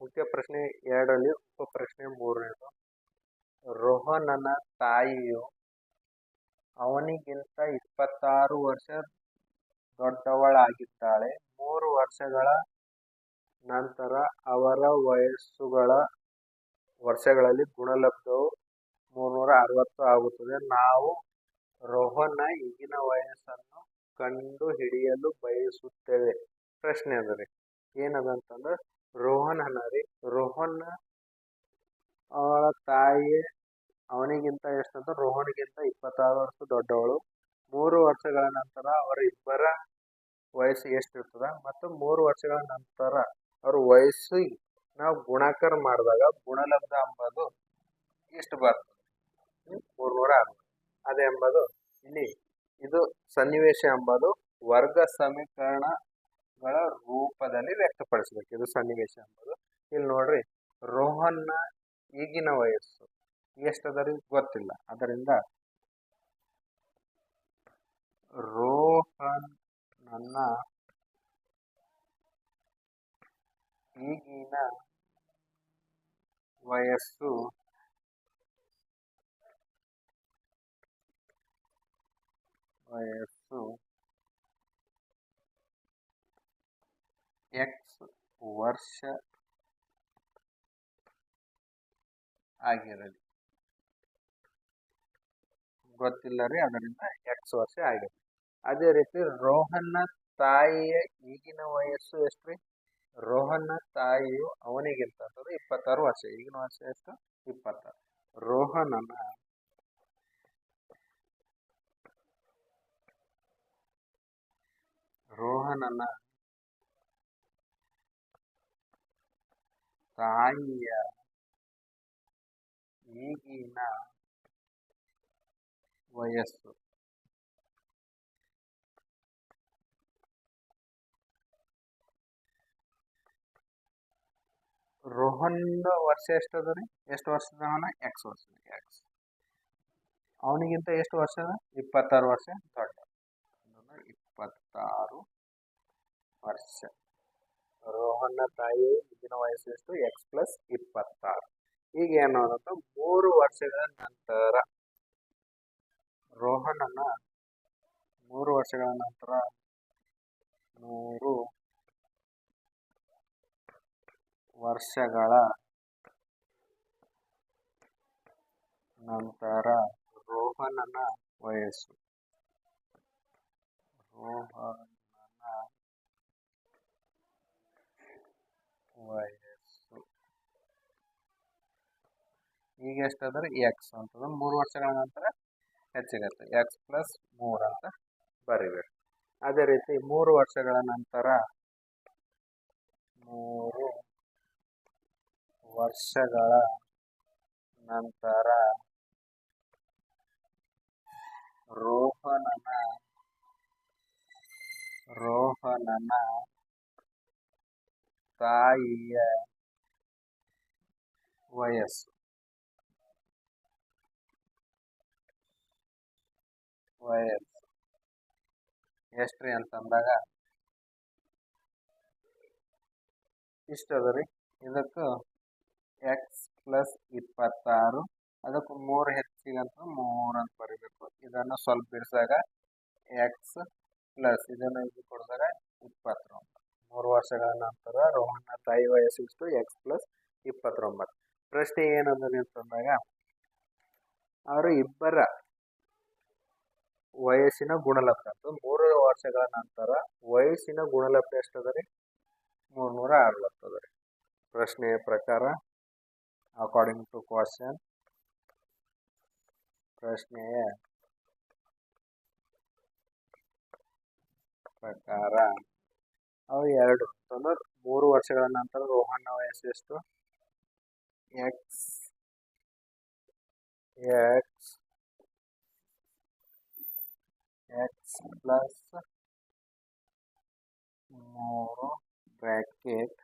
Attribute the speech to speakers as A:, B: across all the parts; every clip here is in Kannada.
A: ಮುಖ್ಯ ಪ್ರಶ್ನೆ ಎರಡರಲ್ಲಿ ಉಪ ಪ್ರಶ್ನೆ ಮೂರನೇದು. ರೋಹನನ ತಾಯಿಯು ಅವನಿಗಿಂತ ಇಪ್ಪತ್ತಾರು ವರ್ಷ ದೊಡ್ಡವಳಾಗಿದ್ದಾಳೆ. ಮೂರು ವರ್ಷಗಳ ನಂತರ ಅವರ ವಯಸ್ಸುಗಳ ವರ್ಷಗಳಲ್ಲಿ ಗುಣಲಬ್ಧವು ಮುನ್ನೂರ ಅರವತ್ತು ಆಗುತ್ತದೆ. ನಾವು ರೋಹನ ಈಗಿನ ವಯಸ್ಸನ್ನು ಕಂಡು ಹಿಡಿಯಲು ಬಯಸುತ್ತೇವೆ. ಪ್ರಶ್ನೆ ಅಂದರೆ ರೀ ಏನದ ಅನ್ನ ರೋಹನ್ ರೀ. ರೋಹನ್ ಅವಳ ತಾಯಿ ಅವನಿಗಿಂತ ಎಷ್ಟಂತ? ರೋಹನ್ಗಿಂತ ಇಪ್ಪತ್ತಾರು ವರ್ಷ ದೊಡ್ಡವಳು. ಮೂರು ವರ್ಷಗಳ ನಂತರ ಅವರ ಇಬ್ಬರ ವಯಸ್ಸು ಎಷ್ಟಿರ್ತದ? ಮತ್ತು ಮೂರು ವರ್ಷಗಳ ನಂತರ ಅವ್ರ ವಯಸ್ಸು ನಾವು ಗುಣಾಕಾರ ಮಾಡಿದಾಗ ಗುಣಲಬ್ಧ ಎಂಬುದು ಎಷ್ಟು ಬರ್ತದೆ. ಮೂರ್ನೂರ ಅದೇ ಎಂಬುದು ಇಲ್ಲಿ ಇದು ಸನ್ನಿವೇಶ ಎಂಬುದು ವರ್ಗ ಸಮೀಕರಣಗಳ ರೂಪದಲ್ಲಿ ವ್ಯಕ್ತಪಡಿಸಬೇಕು. ಇದು ಸನ್ನಿವೇಶ ಎಂಬುದು. ಇಲ್ಲಿ ನೋಡ್ರಿ, ರೋಹನ್ನ ಈಗಿನ ವಯಸ್ಸು. ಎಷ್ಟು ರೀ ಗೊತ್ತಿಲ್ಲ. ಅದರಿಂದ ರೋಹನ್ ನನ್ನ ಈಗಿನ ವಯಸ್ಸು ವಯಸ್ಸು ಎಕ್ಸ್ ವರ್ಷ ಆಗಿರಲಿ. ಗೊತ್ತಿಲ್ಲ ರೀ, ಅದರಿಂದ ಎಕ್ಸ್ ವರ್ಷ ಆಗಿರಲಿ. ಅದೇ ರೀತಿ ರೋಹನ್ನ ತಾಯಿಯ ಈಗಿನ ವಯಸ್ಸು ಎಷ್ಟು ರೀ? ರೋಹನ್ನ ತಾಯಿಯು ಅವನಿಗಿಂತ ಇಪ್ಪತ್ತಾರು ವರ್ಷ, ಈಗಿನ ವರ್ಷ ಎಷ್ಟು? ಇಪ್ಪತ್ತಾರು. ರೋಹನನ ರೋಹನನ ತಾಯಿಯ ಈಗಿನ ವಯಸ್ಸು ರೋಹನ್ ವರ್ಷ ಎಷ್ಟು ಅದ ರೀ ಎಷ್ಟು ವರ್ಷದ ಅವನ ಎಕ್ಸ್ ವರ್ಷ ಎಕ್ಸ್ ಅವನಿಗಿಂತ ಎಷ್ಟು ವರ್ಷ ಅದ ಇಪ್ಪತ್ತಾರು ವರ್ಷ ದೊಡ್ಡ ಅಂದ್ರೆ ಇಪ್ಪತ್ತಾರು ವರ್ಷ ರೋಹನ್ನ ತಾಯಿ ಈಗಿನ ವಯಸ್ಸು ಎಷ್ಟು? ಎಕ್ಸ್ ಪ್ಲಸ್ ಇಪ್ಪತ್ತಾರು. ಈಗ ಏನು ಅನ್ನೋದು? ಮೂರು ವರ್ಷಗಳ ನಂತರ ರೋಹನನ್ನ ಮೂರು ವರ್ಷಗಳ ನಂತರ ನೂರು ವರ್ಷಗಳ ನಂತರ ರೋಹನನ ವಯಸ್ಸು. ರೋಹನನ ವಯಸ್ಸು. ಈಗ ಎಷ್ಟಾದ್ರೆ ಎಕ್ಸ್ ಅಂತಂದ್ರೆ ಮೂರು ವರ್ಷಗಳ ನಂತರ ಹೆಚ್ಚಿಗತ್ತೆ ಎಕ್ಸ್ ಪ್ಲಸ್ ಮೂರು ಅಂತ ಬರಿಬೇಕು. ಅದೇ ರೀತಿ ಮೂರು ವರ್ಷಗಳ ನಂತರ ಮೂರು ವರ್ಷಗಳ ನಂತರ ರೋಹನನ ರೋಹನನ ತಾಯಿಯ ವಯಸ್ಸು ವಯಸ್ಸು ಎಷ್ಟ್ರಿ ಅಂತಂದಾಗ ಇಷ್ಟ ಅದ ರೀ ಇದಕ್ಕೆ ಎಕ್ಸ್ ಪ್ಲಸ್ ಇಪ್ಪತ್ತಾರು ಅದಕ್ಕೆ ಮೂರು ಹೆಚ್ಚಿಗಂತ ಮೂರು ಅಂತ ಬರಿಬೇಕು ಇದನ್ನು ಸ್ವಲ್ಪ ಬಿಡಿಸಾಗ ಎಕ್ಸ್ ಪ್ಲಸ್ ಇದನ್ನು ಇದು ಕೊಡಿದಾಗ ಇಪ್ಪತ್ತೊಂಬತ್ತು ಮೂರು ವರ್ಷಗಳ ನಂತರ ರೋಹನ್ನ ತಾಯಿ ವಯಸ್ಸು ಇಷ್ಟು ಎಕ್ಸ್ ಪ್ಲಸ್ ಇಪ್ಪತ್ತೊಂಬತ್ತು. ಪ್ರಶ್ನೆ ಏನಂದ್ರೆ ಅಂತಂದಾಗ ಅವರು ಇಬ್ಬರ ವಯಸ್ಸಿನ ಗುಣಲಬ್ಧ ಅಂತ ಮೂರು ವರ್ಷಗಳ ನಂತರ ವಯಸ್ಸಿನ ಗುಣಲಬ್ಧ ಎಷ್ಟದ ರೀ ಮೂರ್ನೂರ ಅರವತ್ತದ ರೀ ಪ್ರಶ್ನೆಯ ಪ್ರಕಾರ ಅಕಾರ್ಡಿಂಗ್ ಟು ಕ್ವಶನ್ ಪ್ರಶ್ನೆಯ ಪ್ರಕಾರ ಅವು ಎರಡು ಅಂತಂದ್ರೆ ಮೂರು ವರ್ಷಗಳ ನಂತರ ರೋಹನ್ನ ವಯಸ್ಸು ಎಷ್ಟು ಎಕ್ಸ್ ಎಕ್ಸ್ ಎಕ್ಸ್ ಪ್ಲಸ್ ಮೂರು ಬ್ರ್ಯಾಕೆಟ್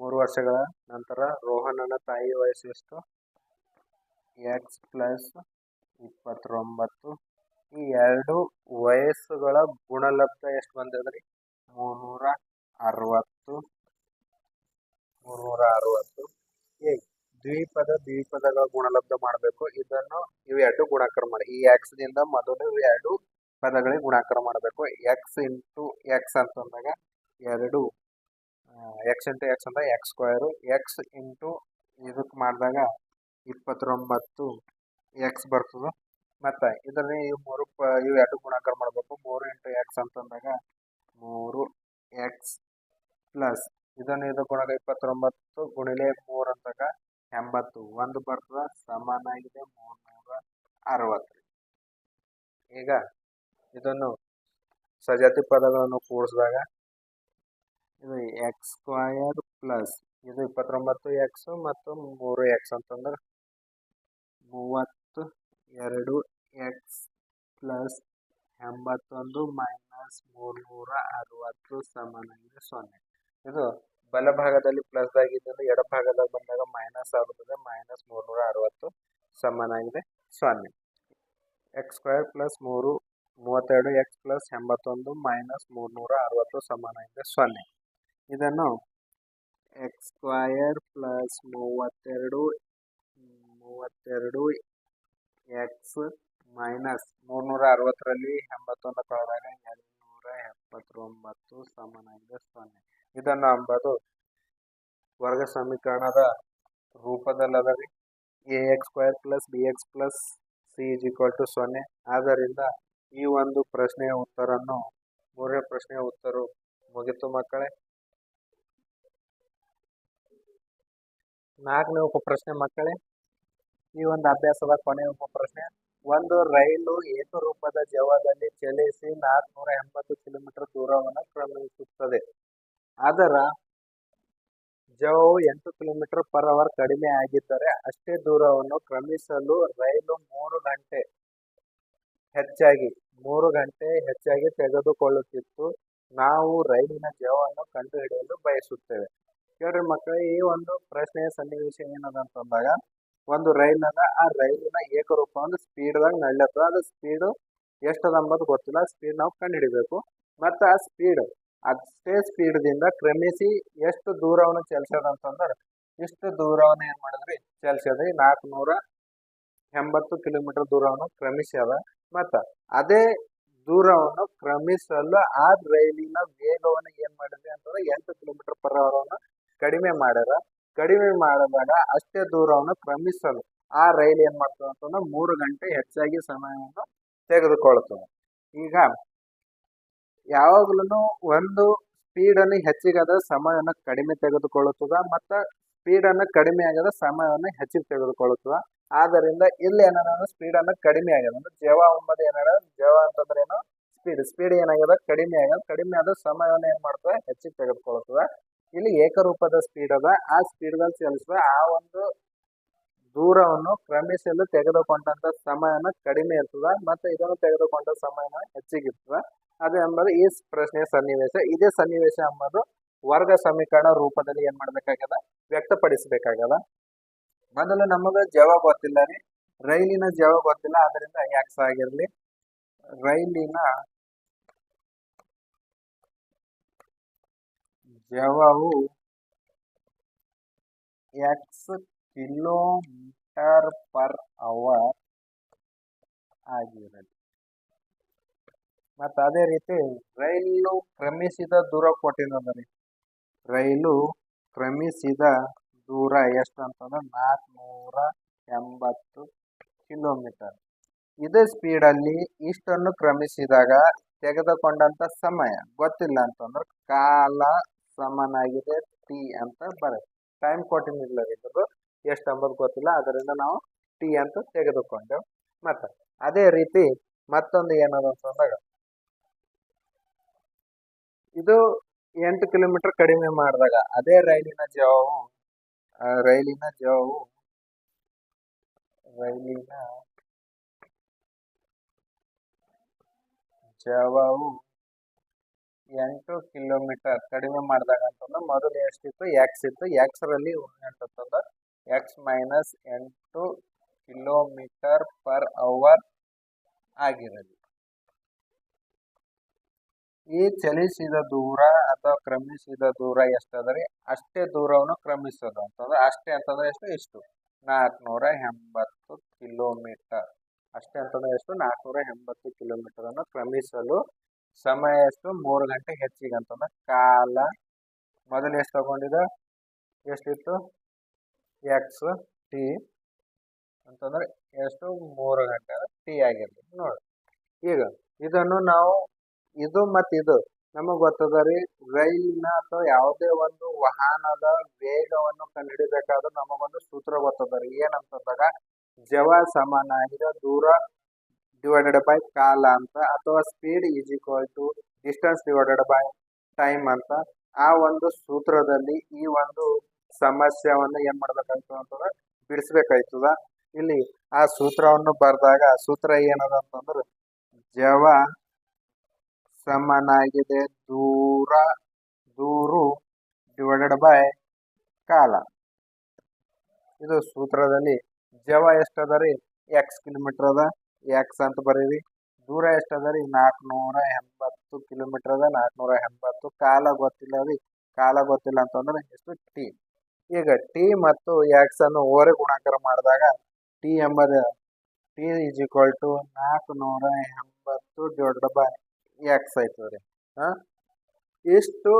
A: ಮೂರು ವರ್ಷಗಳ ನಂತರ ರೋಹನನ ತಾಯಿ ವಯಸ್ಸು ಎಷ್ಟು ಎಕ್ಸ್ ಪ್ಲಸ್ ಇಪ್ಪತ್ತೊಂಬತ್ತು. ಈ ಎರಡು ವಯಸ್ಸುಗಳ ಗುಣಲಬ್ಧ ಎಷ್ಟು ಬಂದದ್ರಿ? ಮುನ್ನೂರ ಅರವತ್ತು. ಮುನ್ನೂರ ನೂರ ಅರವತ್ತು. ಎ ದ್ವಿಪದ, ದ್ವಿಪದಗಳ ಗುಣಲಬ್ಧ ಮಾಡಬೇಕು. ಇದನ್ನು ಇವೆರಡು ಗುಣಾಕಾರ ಮಾಡಿ. ಈ ಎಕ್ಸ್ ದಿಂದ ಮೊದಲು ಎರಡು ಪದಗಳಿಗೆ ಗುಣಾಕಾರ ಮಾಡಬೇಕು. ಎಕ್ಸ್ ಇಂಟು ಎಕ್ಸ್ ಅಂತಂದಾಗ ಎರಡು ಎಕ್ಸ್ ಇಂಟು ಎಕ್ಸ್ ಅಂದಾಗ ಎಕ್ಸ್ ಸ್ಕ್ವೇರ್ ಎಕ್ಸ್ ಇಂಟು ಇದಕ್ಕೆ ಮಾಡಿದಾಗ ಇಪ್ಪತ್ತೊಂಬತ್ತು ಎಕ್ಸ್ ಬರ್ತದೆ. ಮತ್ತು ಇದರಲ್ಲಿ ಇವು ಮೂರು ಪ, ಇವು ಎರಡು ಗುಣಾಕಾರ ಮಾಡಬೇಕು. ಮೂರು ಇಂಟು ಎಕ್ಸ್ ಅಂತಂದಾಗ ಮೂರು ಎಕ್ಸ್ ಪ್ಲಸ್ ಇದನ್ನು ಇದು ಗುಣಗ ಇಪ್ಪತ್ತೊಂಬತ್ತು ಗುಣಿಲೆ ಮೂರು ಅಂದಾಗ ಎಂಬತ್ತು. ಒಂದು ಬರ್ತದ ಸಮಾನಾಗಿದೆ ಮೂರ್ನೂರ ಅರವತ್ತು. ಈಗ ಇದನ್ನು ಸಜಾತಿ ಪದಗಳನ್ನು ಕೂಡಿಸಿದಾಗ ಇದು ಎಕ್ಸ್ ಸ್ಕ್ವಯರ್ ಪ್ಲಸ್ ಇದು ಇಪ್ಪತ್ತೊಂಬತ್ತು ಎಕ್ಸ್ ಮತ್ತು ಮೂರು ಎಕ್ಸ್ ಅಂತಂದ್ರೆ ಮೂವತ್ತು ಎರಡು ಎಕ್ಸ್ ಪ್ಲಸ್ ಎಂಬತ್ತೊಂದು ಮೈನಸ್ ಮೂರ್ನೂರ ಅರವತ್ತು ಸಮಾನಾಗಿದೆ ಸೊನ್ನೆ. ಇದು ಬಲಭಾಗದಲ್ಲಿ ಪ್ಲಸ್ ಆಗಿದ್ದು ಎಡ ಬಂದಾಗ ಮೈನಸ್ ಆಗುತ್ತದೆ ಮೈನಸ್ ಮೂರ್ನೂರ ಅರವತ್ತು ಸಮಾನಾಗಿದೆ ಸೊನ್ನೆ. ಎಕ್ಸ್ ಸ್ಕ್ವೇರ್ ಪ್ಲಸ್ ಮೂರು, ಮೂವತ್ತೆರಡು ಎಕ್ಸ್ ಪ್ಲಸ್ ಎಂಬತ್ತೊಂದು ಮೈನಸ್ ಮೂರ್ನೂರ ಅರವತ್ತು ಸಮಾನಾಗಿದೆ ಸೊನ್ನೆ. ಇದನ್ನು ಎಕ್ಸ್ ಸ್ಕ್ವಯರ್ ಪ್ಲಸ್ ಮೂವತ್ತೆರಡು ಮೂವತ್ತೆರಡು ಎಕ್ಸ್ ಮೈನಸ್ ಮೂರ್ನೂರ ಅರವತ್ತರಲ್ಲಿ ಎಂಬತ್ತೊಂದು ಕಳೆದಾಗ ಎರಡುನೂರ ಎಪ್ಪತ್ತೊಂಬತ್ತು ಸಮಾನಾಗಿದೆ ಸೊನ್ನೆ. ಇದನ್ನು ಅಂಬದು ವರ್ಗ ಸಮೀಕರಣದ ರೂಪದಲ್ಲದ ರೀ A X square plus B X plus C is equal to ಸೊನ್ನೆ. ಆದ್ದರಿಂದ ಈ ಒಂದು ಪ್ರಶ್ನೆಯ ಉತ್ತರನ್ನು ಮೂರನೇ ಪ್ರಶ್ನೆಯ ಉತ್ತರ ಮುಗಿತು ಮಕ್ಕಳೇ. ನಾಲ್ಕನೇ ಉಪಪ್ರಶ್ನೆ ಮಕ್ಕಳೇ. ಈ ಒಂದು ಅಭ್ಯಾಸದ ಕೊನೆಯ ಉಪಪ್ರಶ್ನೆ. ಒಂದು ರೈಲು ಏಕರೂಪದ ಜವದಲ್ಲಿ ಚಲಿಸಿ ನಾಲ್ಕುನೂರ ಎಂಬತ್ತು ಕಿಲೋಮೀಟರ್ ದೂರವನ್ನು ಕ್ರಮಿಸುತ್ತದೆ ಅದರ ಜವವು ಎಂಟು ಕಿಲೋಮೀಟರ್ ಪರ್ ಅವರ್ ಕಡಿಮೆ ಆಗಿದ್ದರೆ ಅಷ್ಟೇ ದೂರವನ್ನು ಕ್ರಮಿಸಲು ರೈಲು ಮೂರು ಗಂಟೆ ಹೆಚ್ಚಾಗಿ, ಮೂರು ಗಂಟೆ ಹೆಚ್ಚಾಗಿ ತೆಗೆದುಕೊಳ್ಳುತ್ತಿತ್ತು. ನಾವು ರೈಲಿನ ಜವವನ್ನು ಕಂಡುಹಿಡಿಯಲು ಬಯಸುತ್ತೇವೆ. ಕೇಳ್ರಿ ಮಕ್ಕಳೇ, ಈ ಒಂದು ಪ್ರಶ್ನೆಯ ಸನ್ನಿವೇಶ ಏನದ ಅಂತಂದಾಗ ಒಂದು ರೈಲ್ ಅದ ಆ ರೈಲಿನ ಏಕರೂಪ ಒಂದು ಸ್ಪೀಡ್ದಾಗ ನಡ್ಲತ್ತದ ಅದು ಸ್ಪೀಡು ಎಷ್ಟದ ಅಂಬೋದು ಗೊತ್ತಿಲ್ಲ. ಸ್ಪೀಡ್ ನಾವು ಕಂಡುಹಿಡಿಬೇಕು. ಮತ್ತು ಆ ಸ್ಪೀಡ್, ಅಷ್ಟೇ ಸ್ಪೀಡ್ದಿಂದ ಕ್ರಮಿಸಿ ಎಷ್ಟು ದೂರವನ್ನು ಚಲಿಸೋದು ಅಂತಂದ್ರೆ, ಇಷ್ಟು ದೂರವನ್ನು ಏನು ಮಾಡಿದ್ರಿ? ಚಲಿಸ್ಯದ ನಾಲ್ಕುನೂರ ಎಂಬತ್ತು ಕಿಲೋಮೀಟರ್ ದೂರವನ್ನು ಕ್ರಮಿಸ್ಯದ ಮತ್ತು ಅದೇ ದೂರವನ್ನು ಕ್ರಮಿಸಲು ಆ ರೈಲಿನ ವೇಗವನ್ನು ಏನು ಮಾಡಿದ್ರಿ ಅಂತಂದ್ರೆ, ಎಂಟು ಕಿಲೋಮೀಟರ್ ಪರ್ ಅವರನ್ನು ಕಡಿಮೆ ಮಾಡ್ಯಾರ. ಕಡಿಮೆ ಮಾಡಿದಾಗ ಅಷ್ಟೇ ದೂರವನ್ನು ಕ್ರಮಿಸಲು ಆ ರೈಲ್ ಏನು ಮಾಡ್ತದೆ ಅಂತಂದ್ರೆ ಮೂರು ಗಂಟೆ ಹೆಚ್ಚಾಗಿ ಸಮಯವನ್ನು ತೆಗೆದುಕೊಳ್ತದೆ. ಈಗ ಯಾವಾಗ್ಲೂ ಒಂದು ಸ್ಪೀಡನ್ನು ಹೆಚ್ಚಿಗಾದ ಸಮಯವನ್ನು ಕಡಿಮೆ ತೆಗೆದುಕೊಳ್ಳುತ್ತದ ಮತ್ತು ಸ್ಪೀಡನ್ನು ಕಡಿಮೆ ಆಗದ ಸಮಯವನ್ನು ಹೆಚ್ಚಿಗೆ ತೆಗೆದುಕೊಳ್ಳುತ್ತದ. ಆದ್ದರಿಂದ ಇಲ್ಲಿ ಏನಾರ ಸ್ಪೀಡನ್ನು ಕಡಿಮೆ ಆಗ್ಯದ. ಅಂದ್ರೆ ಜವ ಒಂಬದ ಏನಾರ ಜವ ಅಂತಂದ್ರೆ ಏನು? ಸ್ಪೀಡ್. ಸ್ಪೀಡ್ ಏನಾಗ್ಯದ? ಕಡಿಮೆ ಆಗ್ಯದ. ಕಡಿಮೆ ಆದ ಸಮಯವನ್ನು ಏನ್ ಮಾಡ್ತದೆ? ಹೆಚ್ಚಿಗೆ ತೆಗೆದುಕೊಳ್ಳುತ್ತದ. ಇಲ್ಲಿ ಏಕರೂಪದ ಸ್ಪೀಡ್ ಅದ. ಆ ಸ್ಪೀಡ್ದಲ್ಲಿ ಚಲಿಸುವ ಆ ಒಂದು ದೂರವನ್ನು ಕ್ರಮಿಸಲು ತೆಗೆದುಕೊಂಡಂತ ಸಮಯನ ಕಡಿಮೆ ಇರ್ತದ ಮತ್ತೆ ಇದನ್ನು ತೆಗೆದುಕೊಂಡ ಸಮಯನ ಹೆಚ್ಚಿಗಿರ್ತದ ಅದು ಎಂಬುದು ಈ ಪ್ರಶ್ನೆಯ ಸನ್ನಿವೇಶ. ಇದೇ ಸನ್ನಿವೇಶ ಎಂಬುದು ವರ್ಗ ಸಮೀಕರಣ ರೂಪದಲ್ಲಿ ಏನ್ ಮಾಡ್ಬೇಕಾಗ್ಯದ? ವ್ಯಕ್ತಪಡಿಸಬೇಕಾಗ್ಯದ. ಮೊದಲು ನಮಗ ಜವ ಗೊತ್ತಿಲ್ಲ ರೀ. ರೈಲಿನ ಜವ ಗೊತ್ತಿಲ್ಲ ಅದರಿಂದ ಯಾಕ್ಸ್ ಆಗಿರ್ಲಿ. ರೈಲಿನ ಜವವು ಎಕ್ಸ್ ಕಿಲೋಮೀಟರ್ ಪರ್ ಅವರ್ ಆಗಿರಲಿ. ಮತ್ತು ಅದೇ ರೀತಿ ರೈಲು ಕ್ರಮಿಸಿದ ದೂರ ಕೊಟ್ಟಿದ್ದರಿ ರೈಲು ಕ್ರಮಿಸಿದ ದೂರ ಎಷ್ಟು ಅಂತಂದ್ರೆ ನಾಲ್ಕುನೂರ ಎಂಬತ್ತು ಕಿಲೋಮೀಟರ್. ಇದೇ ಸ್ಪೀಡಲ್ಲಿ ಇಷ್ಟನ್ನು ಕ್ರಮಿಸಿದಾಗ ತೆಗೆದುಕೊಂಡಂತ ಸಮಯ ಗೊತ್ತಿಲ್ಲ ಅಂತಂದ್ರೆ ಕಾಲ ಸಮನಾಗಿದೆ ಟಿ ಅಂತ ಬರುತ್ತೆ. ಟೈಮ್ ಕೊಟ್ಟಿನಿಲ್ಲ ಇದ್ರದ್ದು ಎಷ್ಟು ಅಂಬದು ಗೊತ್ತಿಲ್ಲ. ಅದರಿಂದ ನಾವು ಟಿ ಅಂತ ತೆಗೆದುಕೊಂಡೆವು ಮತ್ತೆ ಅದೇ ರೀತಿ ಮತ್ತೊಂದು ಏನದ ಅಂತಂದಾಗ ಇದು ಎಂಟು ಕಿಲೋಮೀಟರ್ ಕಡಿಮೆ ಮಾಡಿದಾಗ ಅದೇ ರೈಲಿನ ಜವವು ರೈಲಿನ ಜವವು ರೈಲಿನ ಜವವು ಎಂಟು ಕಿಲೋಮೀಟರ್ ಕಡಿಮೆ ಮಾಡಿದಾಗ ಅಂತಂದ್ರೆ ಮೊದಲು ಎಷ್ಟಿತ್ತು? ಎಕ್ಸ್ ಇತ್ತು. ಎಕ್ಸ್ರಲ್ಲಿ ಅಂತಂದ್ರೆ ಎಕ್ಸ್ ಮೈನಸ್ ಎಂಟು ಕಿಲೋಮೀಟರ್ ಪರ್ ಅವರ್ ಆಗಿರಲಿ. ಈ ಚಲಿಸಿದ ದೂರ ಅಥವಾ ಕ್ರಮಿಸಿದ ದೂರ ಎಷ್ಟದರಿ ಅಷ್ಟೇ ದೂರವನ್ನು ಕ್ರಮಿಸೋದು. ಅಂತಂದ್ರೆ ಅಷ್ಟೇ ಅಂತಂದ್ರೆ ಎಷ್ಟು? ಇಷ್ಟು. ನಾಲ್ಕುನೂರ ಎಂಬತ್ತು ಕಿಲೋಮೀಟರ್. ಅಷ್ಟೇ ಅಂತಂದ್ರೆ ಎಷ್ಟು? ನಾಲ್ಕುನೂರ ಎಂಬತ್ತು ಕಿಲೋಮೀಟರ್ ಅನ್ನು ಕ್ರಮಿಸಲು ಸಮಯ ಎಷ್ಟು? ಮೂರು ಗಂಟೆ ಹೆಚ್ಚಿಗೆ ಅಂತಂದ್ರೆ ಕಾಲ. ಮೊದಲು ಎಷ್ಟು ತಗೊಂಡಿದ ಎಷ್ಟಿತ್ತು? ಎಕ್ಸ್ ಟಿ ಅಂತಂದ್ರೆ ಎಷ್ಟು? ಮೂರು ಗಂಟೆ ಟಿ ಆಗಿರ್ತದೆ ನೋಡಿ. ಈಗ ಇದನ್ನು ನಾವು ಇದು ಮತ್ತು ಇದು ನಮಗೆ ಗೊತ್ತದ ರೀ? ರೈಲಿನ ಅಥವಾ ಯಾವುದೇ ಒಂದು ವಾಹನದ ವೇಗವನ್ನು ಕಂಡುಹಿಡಿಬೇಕಾದ್ರೆ ನಮಗೊಂದು ಸೂತ್ರ ಗೊತ್ತದ ರೀ. ಏನಂತಂದಾಗ ಜವ ಆಗಿದ ದೂರ ಡಿವೈಡೆಡ್ ಬೈ ಕಾಲ ಅಂತ ಅಥವಾ speed is equal to distance divided by time ಅಂತ. ಆ ಒಂದು ಸೂತ್ರದಲ್ಲಿ ಈ ಒಂದು ಸಮಸ್ಯೆಯನ್ನು ಏನ್ ಮಾಡ್ಬೇಕಾಯ್ತು ಅಂತಂದ್ರೆ ಬಿಡಿಸ್ಬೇಕಾಯ್ತದ. ಇಲ್ಲಿ ಆ ಸೂತ್ರವನ್ನು ಬರೆದಾಗ ಸೂತ್ರ ಏನದ ಅಂತಂದ್ರೆ ಜವ ಸಮನಾಗಿದೆ ದೂರ, ದೂರು ಡಿವೈಡೆಡ್ ಬೈ ಕಾಲ. ಇದು ಸೂತ್ರದಲ್ಲಿ ಜವ ಎಷ್ಟದ ರೀ? ಎಕ್ಸ್ ಕಿಲೋಮೀಟರ್ ಅದ. ಎಕ್ಸ್ ಅಂತ ಬರೀರಿ? ದೂರ ಎಷ್ಟದ ರೀ ನಾಲ್ಕುನೂರ ಎಂಬತ್ತು ಕಿಲೋಮೀಟರ್ ಅದ ನಾಲ್ಕುನೂರ ಎಂಬತ್ತು. ಕಾಲ ಗೊತ್ತಿಲ್ಲ ರೀ ಕಾಲ ಗೊತ್ತಿಲ್ಲ ಅಂತಂದ್ರೆ ಎಷ್ಟು ಟಿ ಈಗ ಟಿ ಮತ್ತು ಎಕ್ಸ್ ಅನ್ನು ಓರೆ ಗುಣಾಕಾರ ಮಾಡಿದಾಗ ಟಿ ಎಂಬುದು ಟಿ ಈಸ್ ಈಕ್ವಲ್ ಟು ನಾಲ್ಕುನೂರ ಎಂಬತ್ತು ಡಿವೈಡೆಡ್ ಬೈ ಎಕ್ಸ್ ಆಯ್ತದ ರೀ ಹಾಂ? ಇಷ್ಟು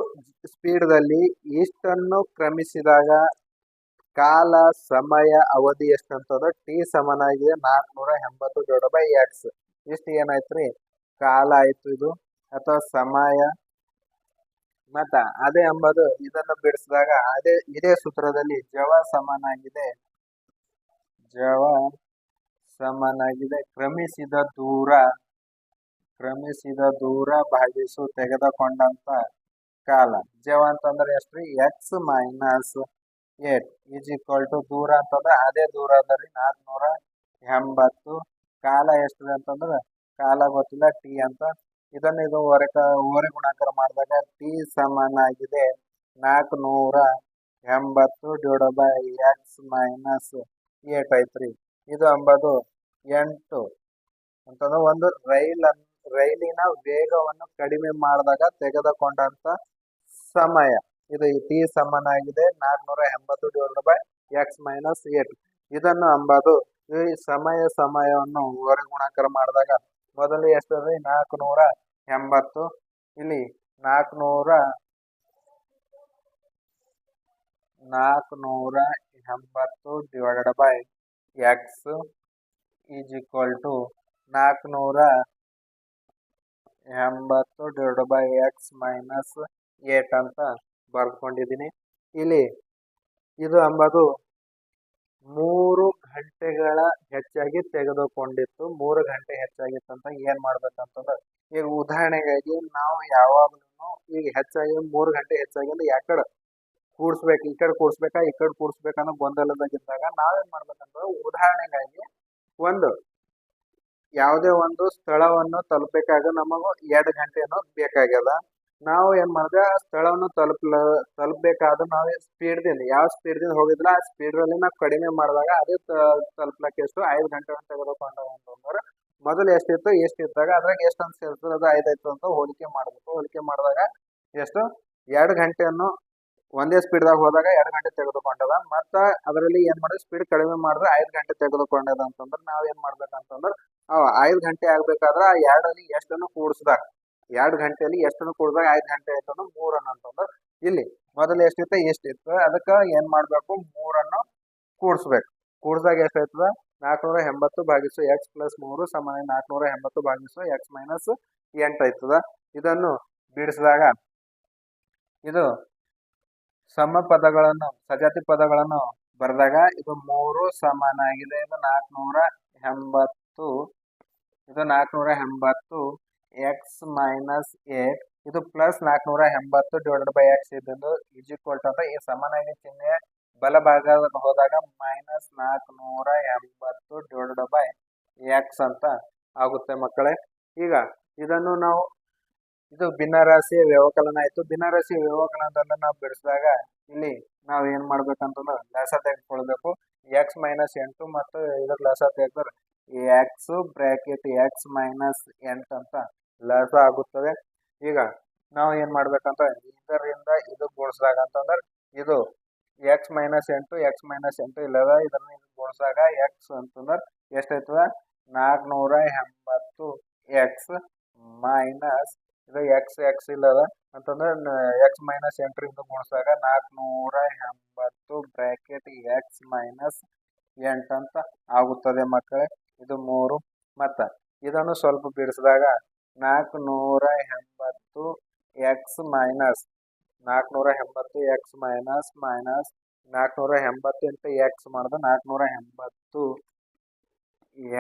A: ಸ್ಪೀಡ್ದಲ್ಲಿ ಇಷ್ಟನ್ನು ಕ್ರಮಿಸಿದಾಗ ಕಾಲ, ಸಮಯ, ಅವಧಿ ಎಷ್ಟಂತದ ಟಿ ಸಮನಾಗಿದೆ ನಾಲ್ಕುನೂರ ಎಂಬತ್ತು ಜೋಡ ಬೈ ಎಕ್ಸ್ ಇಷ್ಟು ಏನಾಯ್ತು ಕಾಲ ಆಯ್ತು ಇದು. ಅಥವಾ ಸಮಯ. ಮತ್ತ ಅದೇ ಎಂಬುದು ಇದನ್ನು ಬಿಡಿಸಿದಾಗ ಅದೇ, ಇದೇ ಸೂತ್ರದಲ್ಲಿ ಜವ ಸಮನಾಗಿದೆ. ಜವ ಸಮನಾಗಿದೆ. ಕ್ರಮಿಸಿದ ದೂರ ಕ್ರಮಿಸಿದ ದೂರ ಭಾಗಿಸು ತೆಗೆದುಕೊಂಡಂತ ಕಾಲ. ಜವ ಅಂತಂದ್ರೆ ಎಷ್ಟ್ರಿ? X minus eight is equal to ದೂರ ಅಂತಂದ್ರೆ ಅದೇ ದೂರ ಅದ ರೀ ನಾಲ್ಕುನೂರ ಎಂಬತ್ತು. ಕಾಲ ಎಷ್ಟಿದೆ ಅಂತಂದ್ರೆ ಕಾಲ ಗೊತ್ತಿಲ್ಲ ಟಿ ಅಂತ. ಇದನ್ನು ಇದು ಹೊರೆ ಹೊರೆ ಗುಣಾಕಾರ ಮಾಡಿದಾಗ ಟಿ ಸಮನಾಗಿದೆ ನಾಲ್ಕುನೂರ ಎಂಬತ್ತು divide by X minus eight ಐತ್ರಿ ಇದು ಅಂಬದು ಎಂಟು. ಅಂತಂದ್ರೆ ಒಂದು ರೈಲ್ ರೈಲಿನ ವೇಗವನ್ನು ಕಡಿಮೆ ಮಾಡಿದಾಗ ತೆಗೆದುಕೊಂಡಂತ ಸಮಯ. ಇದು ಟಿ ಸಮನಾಗಿದೆ. ನಾಲ್ಕುನೂರ ಎಂಬತ್ತು divide by X minus eight ಇದನ್ನು ಅಂಬದು. ಈ ಸಮಯ ಸಮಯವನ್ನು ಹೊರೆ ಗುಣಾಕಾರ ಮಾಡಿದಾಗ ಮೊದಲು ಎಷ್ಟದೆ? ನಾಲ್ಕುನೂರ ಎಂಬತ್ತು. ಇಲ್ಲಿ ನಾಲ್ಕುನೂರ ನಾಲ್ಕುನೂರ ಎಂಬತ್ತು divide by X is equal to ನಾಲ್ಕುನೂರ ಎಂಬತ್ತು divide by X minus eight ಅಂತ ಬರ್ಕೊಂಡಿದ್ದೀನಿ ಇಲ್ಲಿ ಇದು ಅಂಬದು ಮೂರು ಗಂಟೆಗಳ ಹೆಚ್ಚಾಗಿ ತೆಗೆದುಕೊಂಡಿತ್ತು. ಮೂರು ಗಂಟೆ ಹೆಚ್ಚಾಗಿತ್ತು ಅಂತ ಏನ್ ಮಾಡ್ಬೇಕಂತಂದ್ರೆ, ಈಗ ಉದಾಹರಣೆಗಾಗಿ ನಾವು ಯಾವಾಗಲೂ ಈಗ ಹೆಚ್ಚಾಗಿ ಮೂರು ಗಂಟೆ ಹೆಚ್ಚಾಗಿ ಅಂದ್ರೆ ಯಾಕಡೆ ಕೂಡ್ಸ್ಬೇಕು, ಈ ಕಡೆ ಕೂಡ್ಸ್ಬೇಕಾ, ಈ ಕಡೆ ಕೂಡಿಸ್ಬೇಕನ್ನೋ ಗೊಂದಲದಾಗಿದ್ದಾಗ ನಾವೇನ್ ಮಾಡ್ಬೇಕಂದ್ರೆ ಉದಾಹರಣೆಗಾಗಿ ಒಂದು ಯಾವುದೇ ಒಂದು ಸ್ಥಳವನ್ನು ತಲುಪಬೇಕಾಗ ನಮಗೂ ಎರಡು ಗಂಟೆನೋ ಬೇಕಾಗ್ಯದ. ನಾವು ಏನ್ ಮಾಡಿದೆ, ಆ ಸ್ಥಳವನ್ನು ತಲುಪಲ ತಲುಪಬೇಕಾದ್ರೆ ನಾವು ಸ್ಪೀಡ್ದಿಂದ ಯಾವ ಸ್ಪೀಡ್ದಿಂದ ಹೋಗಿದ್ಲ ಆ ಸ್ಪೀಡ್ರಲ್ಲಿ ನಾವು ಕಡಿಮೆ ಮಾಡಿದಾಗ ಅದೇ ತಲುಪ್ಲಕ್ಕೆ ಎಷ್ಟು? ಐದು ಗಂಟೆ ತೆಗೆದುಕೊಂಡ ಅಂತಂದ್ರೆ ಮೊದಲು ಎಷ್ಟಿತ್ತು? ಎಷ್ಟಿದ್ದಾಗ ಅದ್ರಾಗ ಎಷ್ಟು ಅಂತ ಸೇರ್ತದೆ ಅದು ಐದಾಯ್ತು ಅಂತ ಹೋಲಿಕೆ ಮಾಡಬೇಕು ಹೋಲಿಕೆ ಮಾಡಿದಾಗ ಎಷ್ಟು? ಎರಡು ಗಂಟೆಯನ್ನು ಒಂದೇ ಸ್ಪೀಡ್ದಾಗ ಹೋದಾಗ ಎರಡು ಗಂಟೆ ತೆಗೆದುಕೊಂಡದ. ಮತ್ತು ಅದರಲ್ಲಿ ಏನು ಮಾಡಿದ್ರೆ? ಸ್ಪೀಡ್ ಕಡಿಮೆ ಮಾಡಿದ್ರೆ ಐದು ಗಂಟೆ ತೆಗೆದುಕೊಂಡದ ಅಂತಂದ್ರೆ ನಾವು ಏನು ಮಾಡ್ಬೇಕಂತಂದ್ರೆ ಐದು ಗಂಟೆ ಆಗ್ಬೇಕಾದ್ರೆ ಆ ಎರಡಲ್ಲಿ ಎಷ್ಟನ್ನು ಕೂಡಿಸಿದಾಗ ಎರಡು ಗಂಟೆಯಲ್ಲಿ ಎಷ್ಟನ್ನು ಕೂಡಿದಾಗ ಐದು ಗಂಟೆ ಆಯ್ತು ಮೂರನ್ನು ಅಂತಂದ್ರೆ ಇಲ್ಲಿ ಮೊದಲು ಎಷ್ಟಿತ್ತು ಎಷ್ಟಿತ್ತು. ಅದಕ್ಕೆ ಏನು ಮಾಡಬೇಕು, ಮೂರನ್ನು ಕೂಡಿಸ್ಬೇಕು. ಕೂಡಿಸಿದಾಗ ಎಷ್ಟಾಯ್ತದ? ನಾಲ್ಕುನೂರ ಎಂಬತ್ತು ಭಾಗಿಸು ಎಕ್ಸ್ ಪ್ಲಸ್ ಮೂರು ಸಮಾನ ನಾಲ್ಕುನೂರ ಎಂಬತ್ತು ಭಾಗಿಸು ಎಕ್ಸ್ ಮೈನಸ್ ಎಂಟು ಆಯ್ತದ. ಇದನ್ನು ಬಿಡಿಸಿದಾಗ ಇದು ಸಮ ಪದಗಳನ್ನು, ಸಜಾತಿ ಪದಗಳನ್ನು ಬರೆದಾಗ ಇದು ಮೂರು ಸಮನಾಗಿದೆ ಇದು ನಾಲ್ಕುನೂರ ಎಂಬತ್ತು, ಇದು ನಾಲ್ಕುನೂರ ಎಂಬತ್ತು ಎಕ್ಸ್ ಮೈನಸ್ ಏಟ್ ಇದು ಪ್ಲಸ್ ನಾಲ್ಕುನೂರ ಎಂಬತ್ತು ಡಿವೈಡೆಡ್ ಬೈ ಎಕ್ಸ್ ಇದ್ದು ಇಸ್ ಈಕ್ವಲ್ ಟು ಅಂತ ಈ ಸಮಾನವಾಗಿ ಚಿಹ್ನೆ ಬಲಭಾಗ ಹೋದಾಗ ಮೈನಸ್ ನಾಲ್ಕುನೂರ ಎಂಬತ್ತು ಡಿವೈಡೆಡ್ ಬೈ ಎಕ್ಸ್ ಅಂತ ಆಗುತ್ತೆ ಮಕ್ಕಳೇ. ಈಗ ಇದನ್ನು ನಾವು, ಇದು ಭಿನ್ನರಾಶಿಯ ವ್ಯವಕಲನ ಆಯಿತು. ಭಿನ್ನರಾಶಿಯ ವ್ಯವಕಲನದಲ್ಲಿ ನಾವು ಬಿಡಿಸಿದಾಗ ಇಲ್ಲಿ ನಾವು ಏನು ಮಾಡ್ಬೇಕಂತಂದ್ರೆ ಲಸ ತೆಗೆದುಕೊಳ್ಬೇಕು. ಎಕ್ಸ್ ಮೈನಸ್ ಎಂಟು ಮತ್ತು ಇದ್ರ ಲಸ ತೆಗೆದ್ರೆ ಎಕ್ಸ್ ಬ್ರ್ಯಾಕೆಟ್ ಎಕ್ಸ್ ಮೈನಸ್ ಎಂಟು ಅಂತ ಲಸ ಆಗುತ್ತದೆ. ಈಗ ನಾವು ಏನು ಮಾಡ್ಬೇಕಂತ ಇದರಿಂದ ಇದು ಗುಣಿಸಿದಾಗ ಅಂತಂದ್ರೆ ಇದು ಎಕ್ಸ್ ಮೈನಸ್ ಎಂಟು ಎಕ್ಸ್ ಮೈನಸ್ ಎಂಟು ಇಲ್ಲದ ಇದನ್ನ ಇದು ಗುಣಿಸಿದಾಗ ಎಕ್ಸ್ ಅಂತಂದ್ರೆ ಎಷ್ಟಾಯ್ತದ ನಾಲ್ಕುನೂರ ಎಂಬತ್ತು ಎಕ್ಸ್ ಮೈನಸ್ ಇದು ಎಕ್ಸ್ ಎಕ್ಸ್ ಇಲ್ಲದ ಅಂತಂದ್ರೆ ಎಕ್ಸ್ ಮೈನಸ್ ಎಂಟರಿಂದ ಗುಣಿಸಿದಾಗ ನಾಲ್ಕುನೂರ ಎಂಬತ್ತು ಬ್ರ್ಯಾಕೆಟ್ ಎಕ್ಸ್ ಮೈನಸ್ ಎಂಟು ಅಂತ ಆಗುತ್ತದೆ ಮಕ್ಕಳೇ. ಇದು ಮೂರು. ಮತ್ತು ಇದನ್ನು ಸ್ವಲ್ಪ ಬಿಡಿಸಿದಾಗ ನಾಲ್ಕುನೂರ ಎಂಬತ್ತು ಎಕ್ಸ್ ಮೈನಸ್ ನಾಲ್ಕುನೂರ ಎಂಬತ್ತು ಎಕ್ಸ್ ಮೈನಸ್ ಮೈನಸ್ ನಾಲ್ಕುನೂರ ಎಂಬತ್ತು ಇಂಟು ಎಕ್ಸ್ ಮಾಡಿದ್ರೆ ನಾಲ್ಕುನೂರ ಎಂಬತ್ತು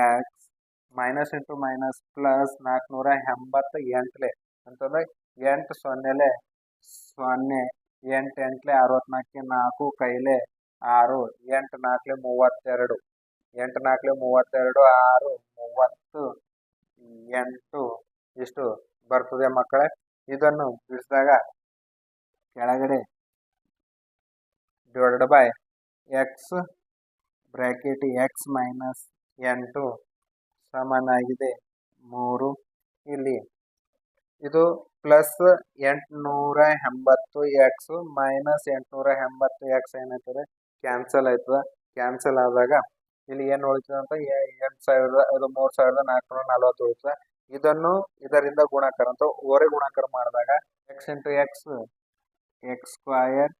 A: X minus into minus plus ನಾಲ್ಕುನೂರ ಎಂಬತ್ತು ಎಂಟ್ಲೆ ಅಂತಂದ್ರೆ ಎಂಟು ಸೊನ್ನೆಲೆ, ಸೊನ್ನೆ, ಎಂಟು ಎಂಟ್ಲೆ, ಅರವತ್ನಾಲ್ಕು ನಾಲ್ಕು, ಕೈಲೆ ಆರು, ಎಂಟು ನಾಲ್ಕಲೆ ಮೂವತ್ತೆರಡು, ಎಂಟು ನಾಲ್ಕಲೆ ಮೂವತ್ತೆರಡು, ಆರು, ಮೂವತ್ತು, ಎಂಟು ಇಷ್ಟು ಬರ್ತದೆ ಮಕ್ಕಳೇ? ಇದನ್ನು ಬಿಡಿಸಿದಾಗ ಕೆಳಗಡೆ divided by X bracket X minus ಎಂಟು ಸಮನಾಗಿದೆ. ಮೂರು ಇಲ್ಲಿ. ಇದು ಪ್ಲಸ್ ಎಂಟುನೂರ ಎಂಬತ್ತು ಎಕ್ಸ್ ಮೈನಸ್ ಎಂಟುನೂರ ಎಂಬತ್ತು ಎಕ್ಸ್ ಏನಾಯ್ತದೆ? ಕ್ಯಾನ್ಸಲ್ ಆಯ್ತದ. ಕ್ಯಾನ್ಸಲ್ ಆದಾಗ ಇಲ್ಲಿ ಏನು ಉಳಿತದೆ ಅಂತ? ಎಂಟು ಸಾವಿರದ, ಅದು ಮೂರು ಸಾವಿರದ ನಾಲ್ಕುನೂರ ನಲ್ವತ್ತು ಉಳಿತದೆ. ಇದನ್ನು ಇದರಿಂದ ಗುಣಾಕಾರ ಅಂತ ಓರೆ ಗುಣಾಕಾರ ಮಾಡಿದಾಗ X into X X square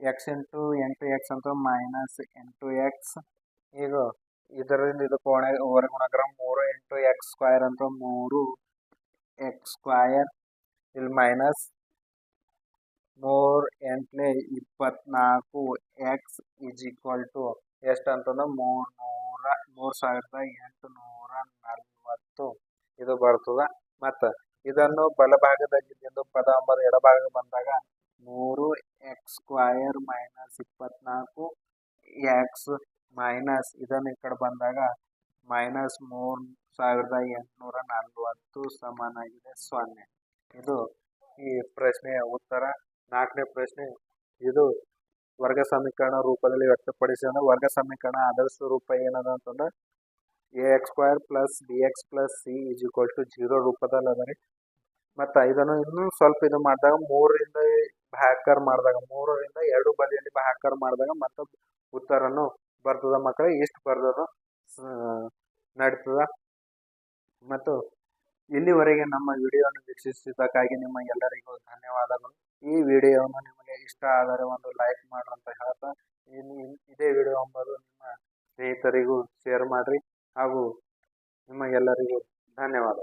A: X into ಎಂಟು ಎಕ್ಸ್ ಅಂತ ಮೈನಸ್ ಎಂಟು ಎಕ್ಸ್ ಈಗ ಇದರಿಂದ ಇದು ಕೋಣೆ, ಓರೆ ಗುಣಾಕಾರ ಮೂರು ಇಂಟು ಎಕ್ಸ್ ಸ್ಕ್ವಯರ್ ಅಂತ ಮೂರು ಎಕ್ಸ್ ಸ್ಕ್ವಯರ್ ಇಲ್ಲಿ ಮೈನಸ್ ಮೂರು ಎಂಟ್ಲೆ ಇಪ್ಪತ್ನಾಲ್ಕು ಎಕ್ಸ್ ಈಸ್ ಈಕ್ವಲ್ ಟು ಎಷ್ಟು ಅಂತಂದ್ರೆ ಮೂರು ನೂರ ಮೂರು ಸಾವಿರದ ಎಂಟುನೂರ ನಲ್ವತ್ತು. ಇದು ಬರ್ತದೆ. ಮತ್ತು ಇದನ್ನು ಬಲಭಾಗದಲ್ಲಿ ಪದ ಅಂಬದು ಎಡಭಾಗ ಬಂದಾಗ ಮೂರು ಎಕ್ಸ್ ಸ್ಕ್ವಯರ್ ಮೈನಸ್ ಇಪ್ಪತ್ನಾಲ್ಕು ಎಕ್ಸ್ ಮೈನಸ್ ಇದನ್ನು ಈ ಕಡೆ ಬಂದಾಗ ಮೈನಸ್ ಮೂರು ಸಾವಿರದ ಎಂಟುನೂರ ನಲ್ವತ್ತು ಸಮನಾಗಿದೆ ಸೊನ್ನೆ. ಇದು ಈ ಪ್ರಶ್ನೆಯ ಉತ್ತರ. ನಾಲ್ಕನೇ ಪ್ರಶ್ನೆ, ಇದು ವರ್ಗ ಸಮೀಕರಣ ರೂಪದಲ್ಲಿ ವ್ಯಕ್ತಪಡಿಸಿದ ವರ್ಗ ಸಮೀಕರಣ ಆದರ್ಶ ರೂಪ ಏನದ ಅಂತಂದ್ರೆ a x square plus d x plus c is equal to zero ರೂಪದಲ್ಲಿ ಅದ ರೀ. ಮತ್ತು ಇದನ್ನು ಇನ್ನೂ ಸ್ವಲ್ಪ ಇದು ಮಾಡಿದಾಗ ಮೂರರಿಂದ ಭಾಗಾಕಾರ ಮಾಡಿದಾಗ, ಮೂರರಿಂದ ಎರಡು ಬದಿಯಲ್ಲಿ ಭಾಗಾಕಾರ ಮಾಡಿದಾಗ ಮತ್ತು ಉತ್ತರನು ಬರ್ತದೆ ಮಕ್ಕಳು ಇಷ್ಟು ಬರ್ದದು ನಡೀತದ. ಮತ್ತು ಇಲ್ಲಿವರೆಗೆ ನಮ್ಮ ವಿಡಿಯೋವನ್ನು ವೀಕ್ಷಿಸಿದ್ದಕ್ಕಾಗಿ ನಿಮ್ಮ ಎಲ್ಲರಿಗೂ ಧನ್ಯವಾದಗಳು. ಈ ವಿಡಿಯೋವನ್ನು ನಿಮಗೆ ಇಷ್ಟ ಆದರೆ ಒಂದು ಲೈಕ್ ಮಾಡ್ರಿ ಅಂತ ಹೇಳ್ತಾ ಇದೇ ವಿಡಿಯೋ ಎಂಬುದು ನಿಮ್ಮ ಸ್ನೇಹಿತರಿಗೂ ಶೇರ್ ಮಾಡಿರಿ. ಹಾಗೂ ನಿಮಗೆಲ್ಲರಿಗೂ ಧನ್ಯವಾದ.